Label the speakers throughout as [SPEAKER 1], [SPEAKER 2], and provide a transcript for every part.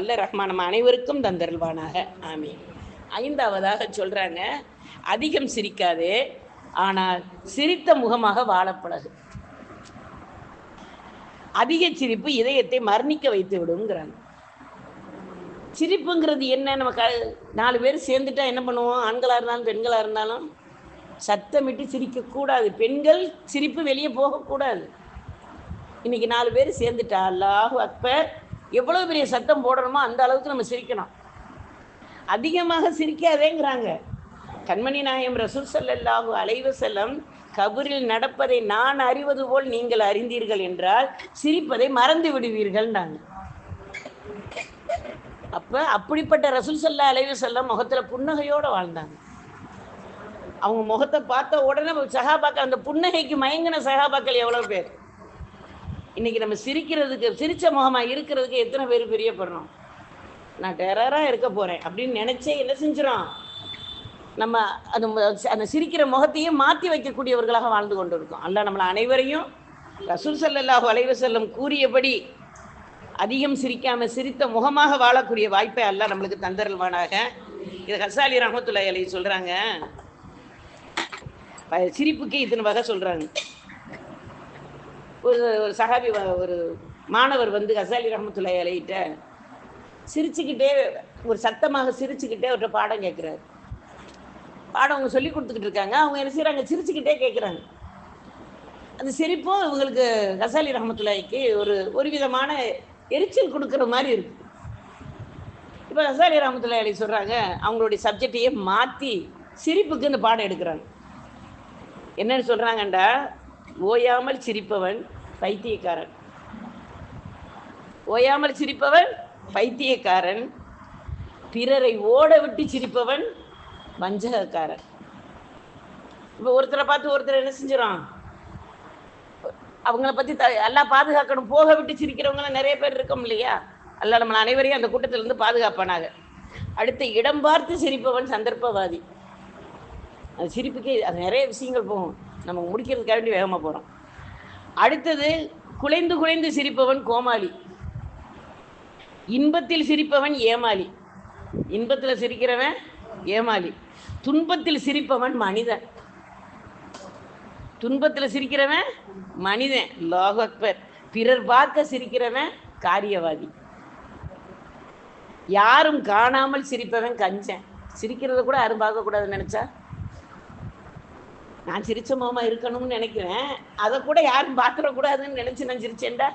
[SPEAKER 1] வல்ல ரஹ்மான் நம்ம அனைவருக்கும் தந்தருள்வானாக. ஆமே ஐந்தாவதாக சொல்றாங்க அதிகம் சிரிக்காதே ஆனால் சிரித்த முகமாக வாழப்பழகு. அதிக சிரிப்பு இதயத்தை மரணிக்க வைத்து விடுங்கிறாங்க சிரிப்புங்கிறது என்ன? நம்ம க நாலு பேர் சேர்ந்துட்டா என்ன பண்ணுவோம்? ஆண்களாக இருந்தாலும் பெண்களாக இருந்தாலும் சத்தமிட்டு சிரிக்கக்கூடாது. பெண்கள் சிரிப்பு வெளியே போகக்கூடாது. இன்னைக்கு நாலு பேர் சேர்ந்துட்டா அல்லாஹ் அக்பர். எவ்வளோ பெரிய சத்தம் போடணுமோ அந்த அளவுக்கு நம்ம சிரிக்கணும். அதிகமாக சிரிக்காதேங்கிறாங்க. கண்மணி நாயம் ரசூல் ஸல்லல்லாஹு அலைவு செல்லம் கபரில் நடப்பதை நான் அறிவது போல் நீங்கள் அறிந்தீர்கள் என்றால் சிரிப்பதை மறந்து விடுவீர்கள் நாங்கள் அப்ப அப்படிப்பட்ட ரசூல் செல்லா அலைவு செல்லம் முகத்துல புன்னகையோட வாழ்ந்தாங்க. அவங்க முகத்தை பார்த்த உடனே சகாபாக்கள் அந்த புன்னகைக்கு மயங்கின சகாபாக்கள் எவ்வளவு பேர்? இன்னைக்கு நம்ம சிரிக்கிறதுக்கு சிரிச்ச முகமாக இருக்கிறதுக்கு எத்தனை பேர் பிரியப்படுறோம் நான் டெரராக இருக்க போகிறேன் அப்படின்னு நினச்சே என்ன செஞ்சிடும் நம்ம அது அந்த சிரிக்கிற முகத்தையே மாற்றி வைக்கக்கூடியவர்களாக வாழ்ந்து கொண்டு இருக்கோம் அல்ல நம்மளை அனைவரையும் ரசூல் செல்லல்லாஹ் வளைவு செல்லும் கூறியபடி அதிகம் சிரிக்காமல் சிரித்த முகமாக வாழக்கூடிய வாய்ப்பை அல்ல நம்மளுக்கு தந்தருள்வானாக. இது ஹசாலி ரஹமத்துல்லாஹி அலைஹி சொல்கிறாங்க ப- சிரிப்புக்கே இத்தனை வகை சொல்கிறாங்க ஒரு ஒரு சஹாபி ஒரு மாணவர் வந்து ஹசாலி ரஹமத்துல்லா அலையிட்ட சிரிச்சுக்கிட்டே ஒரு சத்தமாக சிரிச்சுக்கிட்டே அவர்கிட்ட பாடம் கேட்குறாரு பாடம் அவங்க சொல்லி கொடுத்துக்கிட்டு இருக்காங்க. அவங்க என்ன செய்கிறாங்க சிரிச்சுக்கிட்டே கேட்குறாங்க அந்த சிரிப்பும் இவங்களுக்கு கசாலி ரஹமத்துல்லாய்க்கு ஒரு ஒரு விதமான எரிச்சல் கொடுக்குற மாதிரி இருக்கு. இப்போ கசாலி ரஹமத்துல்லா அலி சொல்கிறாங்க அவங்களுடைய சப்ஜெக்டையே மாற்றி சிரிப்புக்கு இந்த பாடம் எடுக்கிறாங்க. என்னன்னு சொல்கிறாங்கண்டா ஓயாமல் சிரிப்பவன் பைத்தியக்காரன். ஓயாமல் சிரிப்பவன் பைத்தியக்காரன். பிறரை ஓட விட்டு சிரிப்பவன் வஞ்சகக்காரன். இப்போ ஒருத்தரை பார்த்து ஒருத்தர் என்ன செஞ்சிடும் அவங்கள பற்றி த எல்லாம் பாதுகாக்கணும். போக விட்டு சிரிக்கிறவங்களாம் நிறைய பேர் இருக்கோம் இல்லையா? அல்ல நம்ம அனைவரையும் அந்த கூட்டத்திலிருந்து பாதுகாப்பானாங்க அடுத்து இடம் பார்த்து சிரிப்பவன் சந்தர்ப்பவாதி. அது சிரிப்புக்கே அது நிறைய விஷயங்கள் போகும். நம்ம முடிக்கிறதுக்காக வேண்டி வேகமாக போகிறோம் அடுத்தது குலைந்து குலைந்து சிரிப்பவன் கோமாளி. இன்பத்தில் சிரிப்பவன் ஏமாளி. இன்பத்தில் சிரிக்கிறவன் ஏமாளி. துன்பத்தில் சிரிப்பவன் மனிதன். துன்பத்தில் சிரிக்கிறவன் மனிதன். அல்லாஹு அக்பர். பிறர் பார்க்க சிரிக்கிறவன் காரியவாதி. யாரும் காணாமல் சிரிப்பவன் கஞ்சன். சிரிக்கிறத கூட யாரும் பார்க்கக்கூடாதுன்னு நினச்சா? நான் சிரிச்ச முகமா இருக்கணும்னு நினைக்கிறேன். அதை கூட யாரும் பார்த்துடக்கூடாதுன்னு நினைச்சு நான் சிரிச்சேன்டா.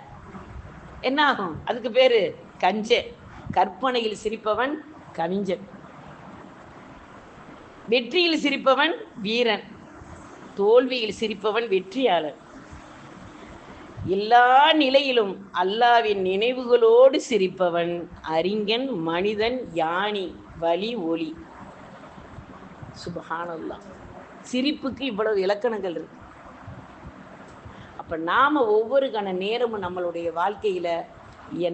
[SPEAKER 1] என்ன ஆகும்? அதுக்கு பேரு கஞ்ச. கற்பனையில் சிரிப்பவன் கவிஞன். வெற்றியில் சிரிப்பவன் வீரன். தோல்வியில் சிரிப்பவன் வெற்றியாளன். எல்லா நிலையிலும் அல்லாவின் நினைவுகளோடு சிரிப்பவன் அறிஞன் மனிதன் யானி வலி ஒளி. சுபஹானல்லாம் சிரிப்புக்கு இவ்வளவு இலக்கணங்கள் இருக்கு. அப்ப நாம ஒவ்வொரு கண நேரமும் நம்மளுடைய வாழ்க்கையில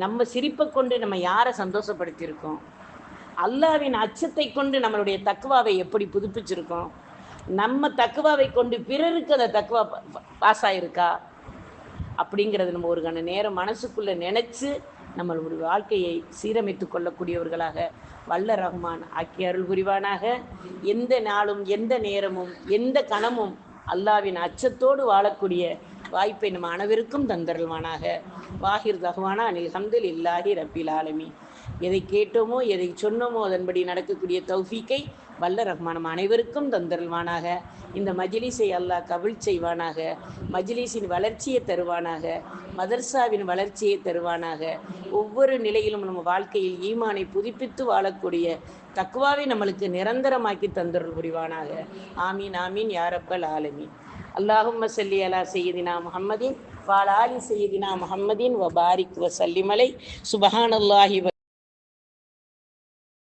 [SPEAKER 1] நம்ம சிரிப்பை கொண்டு நம்ம யாரை சந்தோஷப்படுத்தியிருக்கோம்? அல்லாவின் அச்சத்தை கொண்டு நம்மளுடைய தக்குவாவை எப்படி புதுப்பிச்சிருக்கோம்? நம்ம தக்குவாவை கொண்டு பிறருக்கு அந்த தக்குவா பாஸ் ஆயிருக்கா அப்படிங்கிறது நம்ம ஒரு கண நேரம் மனசுக்குள்ள நினைச்சு நம்மளுடைய வாழ்க்கையை சீரமைத்து கொள்ளக்கூடியவர்களாக வல்ல ரஹ்மான் ஆக்கி அருள் புரிவானாக. எந்த நாளும் எந்த நேரமும் எந்த கணமும் அல்லாவின் அச்சத்தோடு வாழக்கூடிய வாய்ப்பை நம்ம அனைவருக்கும் தந்தருள்வானாக. வாஹிர் தகவானா அனில் ஹம்தில் இல்லாஹி ரப்பில் ஆலமி எதை கேட்டோமோ எதை சொன்னோமோ அதன்படி நடக்கக்கூடிய தௌஃபீக்கை வல்ல ரஹ்மான் அனைவருக்கும் தந்தருள்வானாக. இந்த மஜ்லிஸை அல்லாஹ் கவிழ் செய்வானாக. மஜிலிஸின் வளர்ச்சியை தருவானாக. மதர்சாவின் வளர்ச்சியை தருவானாக. ஒவ்வொரு நிலையிலும் நம்ம வாழ்க்கையில் ஈமானை புதுப்பித்து வாழக்கூடிய தக்குவாவை நம்மளுக்கு நிரந்தரமாக்கி தந்தருள் புரிவானாக. ஆமீன் ஆமீன் யாரப்பல் ஆலமீன். அல்லாஹும் சல்லி அலா சையதினா முஹம்மதின் வால் ஆலி சையதினா முஹம்மதின் வபாரிக் வசல்லிமலை சுபஹானல்லாஹி வ